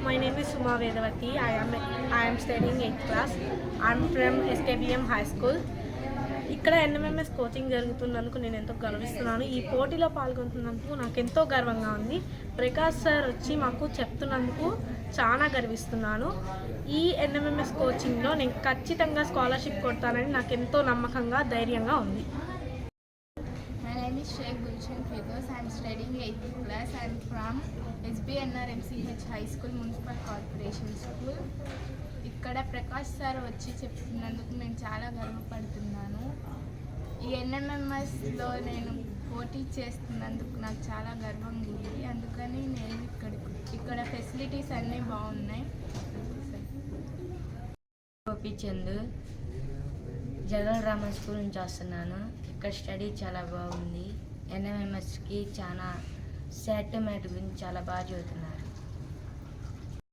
My name is Suma Vedavati. I am I am studying 8th class. I'm from SKBM High School. ఇక్కడ NMMS coaching జరుగుతున్నందుకు నేను ఎంతో గర్విస్తున్నాను ఈ పోటీలో పాల్గొంటున్నందుకు నాకు ఎంతో గర్వంగా ఉంది ప్రకాష్ సార్ వచ్చి మాకు చెప్తున్నందుకు చాలా గర్విస్తున్నాను ఈ ఎన్ఎంఎంఎస్ కోచింగ్లో నేను ఖచ్చితంగా స్కాలర్షిప్ కొడతానని నాకు ఎంతో నమ్మకంగా ధైర్యంగా ఉంది My name is Sheikh Gulshan Firdaus. I studying 8th class. From SBNR high school municipal corporation school ఇక్కడ ప్రకాష్ సార్ వచ్చి చెప్తున్నందుకు నేను చాలా గర్వపడుతున్నాను. ఈ ఎన్ఎంఎంఎస్లో నేను పోటీ చేస్తున్నందుకు నాకు చాలా గర్వంగా ఉంది. అందుకని నేను ఇక్కడ ఇక్కడ ఫెసిలిటీస్ అన్నీ బాగున్నాయి. గోపిచంద్ జగన్ రామ స్కూల్ నుంచి వస్తున్నాను. ఇక్కడ స్టడీ చాలా బాగుంది. ఎన్ఎంఎంఎస్కి చాలా సెట్ మ్యాట్ గురించి చాలా బాగా చదువుతున్నారు